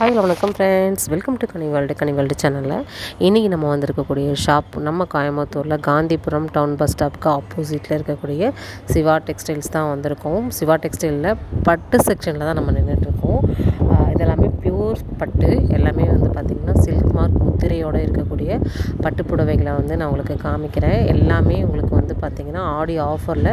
Hi வணக்கம் friends welcome to Kani world Kani world சேனலில் இன்றைக்கி நம்ம வந்திருக்கக்கூடிய ஷாப் நம்ம கோயம்புத்தூரில் காந்திபுரம் டவுன் பஸ் ஸ்டாப்புக்கு ஆப்போசிட்டில் இருக்கக்கூடிய சிவா டெக்ஸ்டைல்ஸ் தான் வந்திருக்கோம். சிவா டெக்ஸ்டைலில் பட்டு செக்ஷனில் தான் நம்ம நின்றுட்டுருக்கோம் பியூர் பட்டு எல்லாமே வந்து பார்த்திங்கன்னா சில்க் மார்க் முத்திரையோடு இருக்கக்கூடிய பட்டு புடவைகளை வந்து நான் உங்களுக்கு காமிக்கிறேன். எல்லாமே உங்களுக்கு வந்து பார்த்திங்கன்னா ஆடி ஆஃபரில்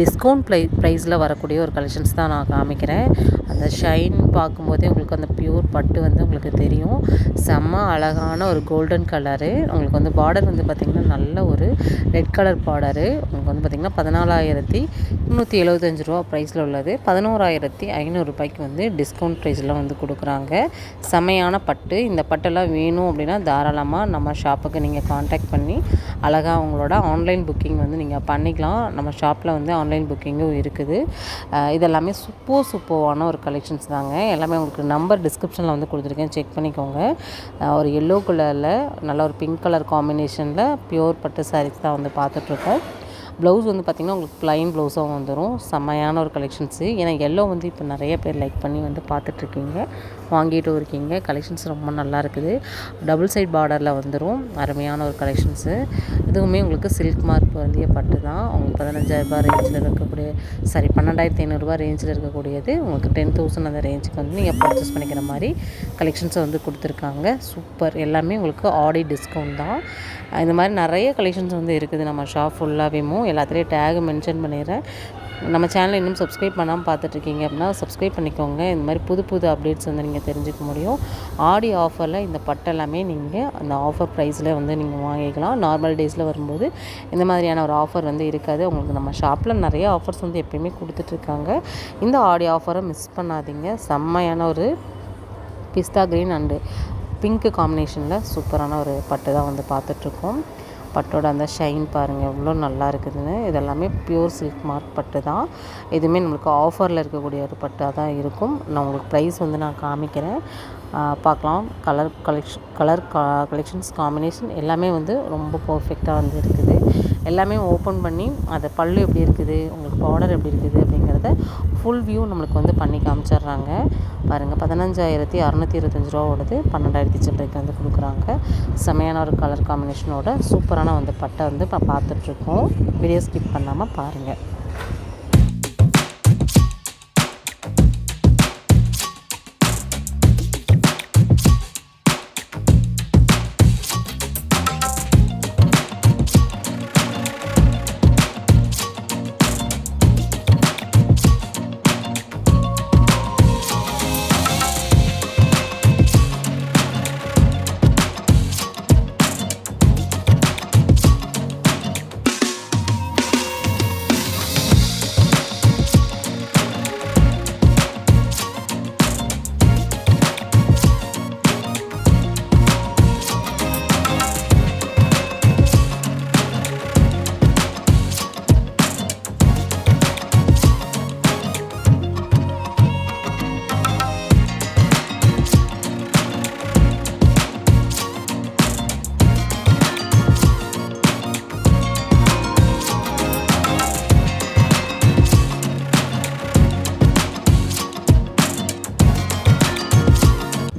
டிஸ்கவுண்ட் ப்ரை ப்ரைஸில் வரக்கூடிய ஒரு கலெக்ஷன்ஸ் தான் நான் காமிக்கிறேன். அந்த ஷைன் பார்க்கும்போதே உங்களுக்கு அந்த பியூர் பட்டு வந்து உங்களுக்கு தெரியும். செம்ம அழகான ஒரு கோல்டன் கலரு உங்களுக்கு வந்து பார்டர் வந்து பார்த்திங்கன்னா நல்ல ஒரு ரெட் கலர் பார்டரு உங்களுக்கு வந்து பார்த்திங்கன்னா பதினாலாயிரத்தி முந்நூற்றி எழுபத்தஞ்சு ரூபா ப்ரைஸில் உள்ளது. பதினோராயிரத்தி ஐநூறுரூபாய்க்கு வந்து டிஸ்கவுண்ட் ப்ரைஸில் வந்து கொடுக்குறாங்க. செம்மையான பட்டு. இந்த பட்டெல்லாம் வேணும் அப்படின்னா தாராளமாக நம்ம ஷாப்புக்கு நீங்கள் காண்டாக்ட் பண்ணி அழகாக உங்களோட ஆன்லைன் புக்கிங் வந்து நீங்கள் பண்ணிக்கலாம். நம்ம ஷாப்பில் வந்து ஆன்லைன் புக்கிங்கும் இருக்குது. இதெல்லாமே சூப்பர் சூப்பர்வான ஒரு கலெக்ஷன்ஸ் தாங்க. எல்லாமே உங்களுக்கு நம்பர் டிஸ்கிரிப்ஷனில் வந்து கொடுத்துருக்கேன். செக் பண்ணிக்கோங்க. ஒரு எல்லோ கலரில் நல்ல ஒரு பிங்க் கலர் காம்பினேஷனில் பியூர் பட்டு சாரீஸ் தான் வந்து பார்த்துட்ருக்கோம் ப்ளவுஸ் வந்து பார்த்திங்கன்னா உங்களுக்கு ப்ளைன் ப்ளவுஸாக வந்துடும் செம்மையான ஒரு கலெக்ஷன்ஸு ஏன்னா எல்லோ வந்து இப்போ நிறைய பேர் லைக் பண்ணி வந்து பார்த்துட்ருக்கீங்க. வாங்கிட்டும் இருக்கீங்க. கலெக்ஷன்ஸ் ரொம்ப நல்லா இருக்குது. டபுள் சைட் பார்டரில் வந்துடும் அருமையான ஒரு கலெக்ஷன்ஸு இதுவுமே உங்களுக்கு சில்க் மார்க் வந்திய பட்டு தான். உங்களுக்கு பதினஞ்சாயிரரூபா ரேஞ்சில் இருக்கக்கூடிய சாரி பன்னெண்டாயிரத்தி ஐநூறுரூவா ரேஞ்சில் இருக்கக்கூடியது. உங்களுக்கு டென் தௌசண்ட் அந்த ரேஞ்சுக்கு வந்து நீங்கள் பர்ச்சேஸ் பண்ணிக்கிற மாதிரி கலெக்ஷன்ஸை வந்து கொடுத்துருக்காங்க. சூப்பர் எல்லாமே உங்களுக்கு ஆடி டிஸ்கவுண்ட் தான். இந்த மாதிரி நிறைய கலெக்ஷன்ஸ் வந்து இருக்குது. நம்ம ஷாப் ஃபுல்லாகவேமோ எல்லாத்துலேயும் டேக் மென்ஷன் பண்ணிடுறேன். நம்ம சேனலை இன்னும் சப்ஸ்கிரைப் பண்ணாமல் பார்த்துட்ருக்கீங்க அப்படின்னா சப்ஸ்கிரைப் பண்ணிக்கோங்க. இந்த மாதிரி புது புது அப்டேட்ஸ் வந்து நீங்கள் தெரிஞ்சுக்க முடியும். ஆடி ஆஃபரில் இந்த பட்டெல்லாமே நீங்கள் அந்த ஆஃபர் ப்ரைஸில் வந்து நீங்கள் வாங்கிக்கலாம். நார்மல் டேஸில் வரும்போது இந்த மாதிரியான ஒரு ஆஃபர் வந்து இருக்காது. உங்களுக்கு நம்ம ஷாப்பில் நிறைய ஆஃபர்ஸ் வந்து எப்பயுமே கொடுத்துட்ருக்காங்க. இந்த ஆடி ஆஃபரை மிஸ் பண்ணாதீங்க. செம்மையான ஒரு பிஸ்தா க்ரீன் அண்டு பிங்க்கு காம்பினேஷனில் சூப்பரான ஒரு பட்டு தான் வந்து பார்த்துட்ருக்கோம். பட்டோட அந்த ஷைன் பாருங்கள் எவ்வளோ நல்லா இருக்குதுன்னு. இதெல்லாமே பியூர் சில்க் மார்க் பட்டு தான். இதுவுமே நம்மளுக்கு ஆஃபரில் இருக்கக்கூடிய ஒரு பட்டாக தான் இருக்கும். நான் உங்களுக்கு ப்ரைஸ் வந்து நான் காமிக்கிறேன். பார்க்கலாம். Colour collection colour collections combination எல்லாமே வந்து ரொம்ப பர்ஃபெக்டாக வந்து இருக்குது. எல்லாமே ஓப்பன் பண்ணி அதை பல்லு எப்படி இருக்குது உங்களுக்கு பார்டர் எப்படி இருக்குது அப்படிங்கிறத ஃபுல் வியூ நம்மளுக்கு வந்து பண்ணி காமிச்சிட்றாங்க. பாருங்கள் பதினஞ்சாயிரத்தி அறநூற்றி இருபத்தஞ்சி ரூபா ஓடுது பன்னெண்டாயிரத்தி சில்லறைக்கு வந்து கொடுக்குறாங்க. செமையான ஒரு கலர் காம்பினேஷனோட சூப்பரான வந்து பட்டை வந்து இப்போ பார்த்துட்ருக்கோம். வீடியோ ஸ்கிப் பண்ணாமல் பாருங்கள்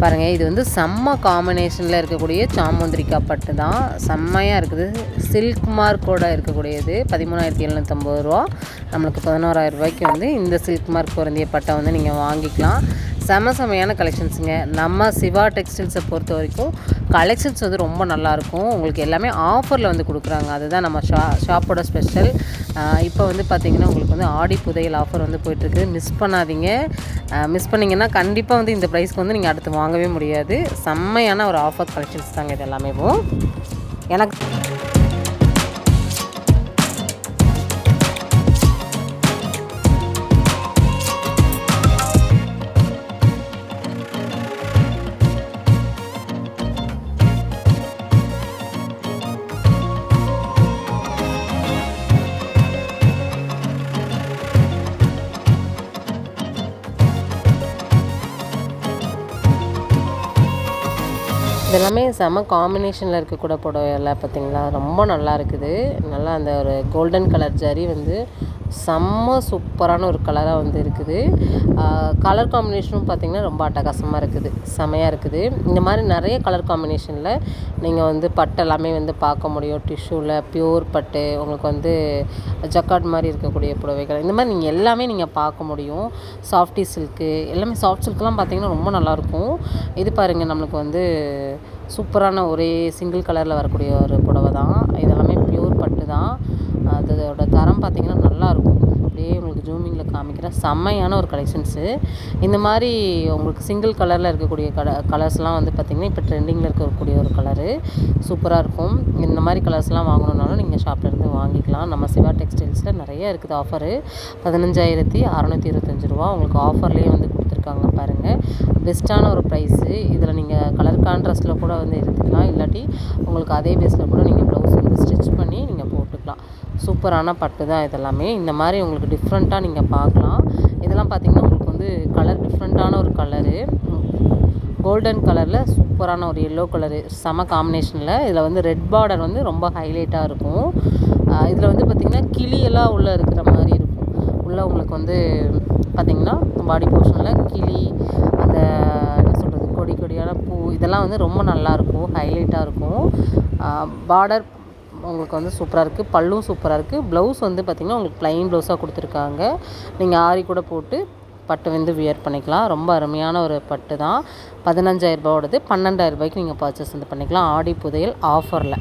பாருங்கள் இது வந்து செம்ம காம்பினேஷனில் இருக்கக்கூடிய சாமுந்திரிக்கா பட்டு தான். செம்மையாக இருக்குது. சில்க் மார்க்கோட இருக்கக்கூடியது பதிமூணாயிரத்தி எழுநூற்றம்பது ரூபா. நம்மளுக்கு பதினோராயிரம் ரூபாய்க்கு வந்து இந்த சில்க் மார்க் பொருந்திய பட்டை வந்து நீங்கள் வாங்கிக்கலாம். செம செமையான கலெக்ஷன்ஸுங்க நம்ம சிவா டெக்ஸ்டைல்ஸை பொறுத்த வரைக்கும் கலெக்ஷன்ஸ் வந்து ரொம்ப நல்லாயிருக்கும் உங்களுக்கு எல்லாமே ஆஃபரில் வந்து கொடுக்குறாங்க. அதுதான் நம்ம ஷா ஷாப்போட ஸ்பெஷல் இப்போ வந்து பார்த்திங்கன்னா உங்களுக்கு வந்து ஆடி புதையல் ஆஃபர் வந்து போயிட்டுருக்கு. மிஸ் பண்ணாதீங்க. மிஸ் பண்ணிங்கன்னா கண்டிப்பாக வந்து இந்த ப்ரைஸ்க்கு வந்து நீங்கள் அடுத்து வாங்கவே முடியாது. செம்மையான ஒரு ஆஃபர் கலெக்ஷன்ஸ் தாங்க இது எல்லாமே எனக்கு இதெல்லாமே செம காம்பினேஷனில் இருக்கக்கூட புடவை எல்லாம் பார்த்திங்களா ரொம்ப நல்லா இருக்குது. நல்லா அந்த ஒரு கோல்டன் கலர் ஜரி வந்து செம்ம சூப்பரான ஒரு கலராக வந்து இருக்குது. கலர் காம்பினேஷனும் பார்த்திங்கன்னா ரொம்ப அட்டகாசமாக இருக்குது. செமையாக இருக்குது. இந்த மாதிரி நிறைய கலர் காம்பினேஷனில் நீங்கள் வந்து பட்டு எல்லாமே வந்து பார்க்க முடியும். டிஷ்யூவில் பியூர் பட்டு உங்களுக்கு வந்து ஜக்காட் மாதிரி இருக்கக்கூடிய புடவைகள். இந்த மாதிரி நீங்கள் எல்லாமே நீங்கள் பார்க்க முடியும். சாஃப்டி சில்க்கு எல்லாமே சாஃப்ட் சில்க்லாம் பார்த்திங்கன்னா ரொம்ப நல்லாயிருக்கும் இது பாருங்கள் நம்மளுக்கு வந்து சூப்பரான ஒரே சிங்கிள் கலரில் வரக்கூடிய ஒரு புடவை தான் இது அதோட தரம் பார்த்திங்கன்னா நல்லாயிருக்கும். அப்படியே உங்களுக்கு ஜூமிங்கில் காமிக்கிறேன். செம்மையான ஒரு கலெக்ஷன்ஸு இந்த மாதிரி உங்களுக்கு சிங்கிள் கலரில் இருக்கக்கூடிய கல கலர்ஸ்லாம் வந்து பார்த்திங்கன்னா இப்போ ட்ரெண்டிங்கில் இருக்கக்கூடிய ஒரு கலரு சூப்பராக இருக்கும். இந்த மாதிரி கலர்ஸ்லாம் வாங்கணுன்னாலும் நீங்கள் ஷாப்லேருந்து வாங்கிக்கலாம். நம்ம சிவா டெக்ஸ்டைல்ஸில் நிறைய இருக்குது ஆஃபரு பதினஞ்சாயிரத்தி அறநூற்றி இருபத்தஞ்சி ரூபா உங்களுக்கு ஆஃபர்லேயே வந்து கொடுத்துருக்காங்க பாருங்கள் பெஸ்ட்டான ஒரு ப்ரைஸு இதில் நீங்கள் கலர் கான்ட்ராஸ்ட்டில் கூட வந்து எடுத்துக்கலாம். இல்லாட்டி உங்களுக்கு அதே பேஸில் கூட நீங்கள் ப்ளவுஸ் வந்து ஸ்டிச் பண்ணி நீங்கள் சூப்பரான பட்டு தான் இதெல்லாமே. இந்த மாதிரி உங்களுக்கு டிஃப்ரெண்ட்டாக நீங்கள் பார்க்கலாம். இதெல்லாம் பார்த்திங்கன்னா உங்களுக்கு வந்து கலர் டிஃப்ரெண்ட்டான ஒரு கலரு கோல்டன் கலரில் சூப்பரான ஒரு எல்லோ கலரு செம காம்பினேஷனில் இதில் வந்து ரெட் பார்டர் வந்து ரொம்ப ஹைலைட்டாக இருக்கும். இதில் வந்து பார்த்திங்கன்னா கிளியெல்லாம் உள்ளே இருக்கிற மாதிரி இருக்கும். உள்ளே உங்களுக்கு வந்து பார்த்திங்கன்னா பாடி போர்ஷனில் கிளி அந்த என்ன சொல்கிறது கொடி கொடியான பூ இதெல்லாம் வந்து ரொம்ப நல்லாயிருக்கும் ஹைலைட்டாக இருக்கும். பார்டர் உங்களுக்கு வந்து சூப்பராக இருக்குது பல்லும் சூப்பராக இருக்குது ப்ளவுஸ் வந்து பார்த்திங்கன்னா உங்களுக்கு ப்ளைன் ப்ளவுஸாக கொடுத்துருக்காங்க. நீங்கள் ஆரி கூட போட்டு பட்டு வந்து வியர் பண்ணிக்கலாம். ரொம்ப அருமையான ஒரு பட்டு தான் பதினஞ்சாயிரரூபாவோடது பன்னெண்டாயிரம் ரூபாய்க்கு நீங்கள் பர்ச்சேஸ் வந்து பண்ணிக்கலாம். ஆடி புதையல் ஆஃபரில்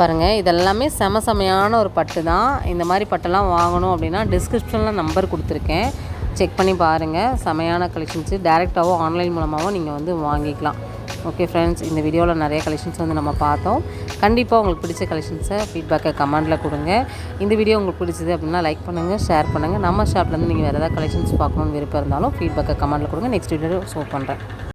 பாருங்கள் இதெல்லாமே செம செமையான ஒரு பட்டு தான். இந்த மாதிரி பட்டெல்லாம் வாங்கணும் அப்படின்னா டிஸ்கிரிப்ஷனில் நம்பர் கொடுத்துருக்கேன். செக் பண்ணி பாருங்கள் செமையான கலெக்ஷன்ஸு டேரெக்டாகவோ ஆன்லைன் மூலமாகவோ நீங்கள் வந்து வாங்கிக்கலாம். ஓகே ஃப்ரெண்ட்ஸ் இந்த வீடியோவில் நிறைய கலெக்ஷன்ஸ் வந்து நம்ம பார்த்தோம். கண்டிப்பாக உங்களுக்கு பிடிச்ச கலெக்ஷன்ஸை ஃபீட்பேக்கை கமெண்டில் கொடுங்க. இந்த வீடியோ உங்களுக்கு பிடிச்சது அப்படின்னா லைக் பண்ணுங்கள் ஷேர் பண்ணுங்கள் நம்ம ஷாப்லேருந்து நீங்கள் வேறு ஏதாவது கலெக்ஷன்ஸ் பார்க்கணுன்னு விருப்பம் இருந்தாலும் ஃபீட்பேக்கை கமெண்டில் கொடுங்க. நெக்ஸ்ட் வீடியோ ஷோ பண்ணுறேன்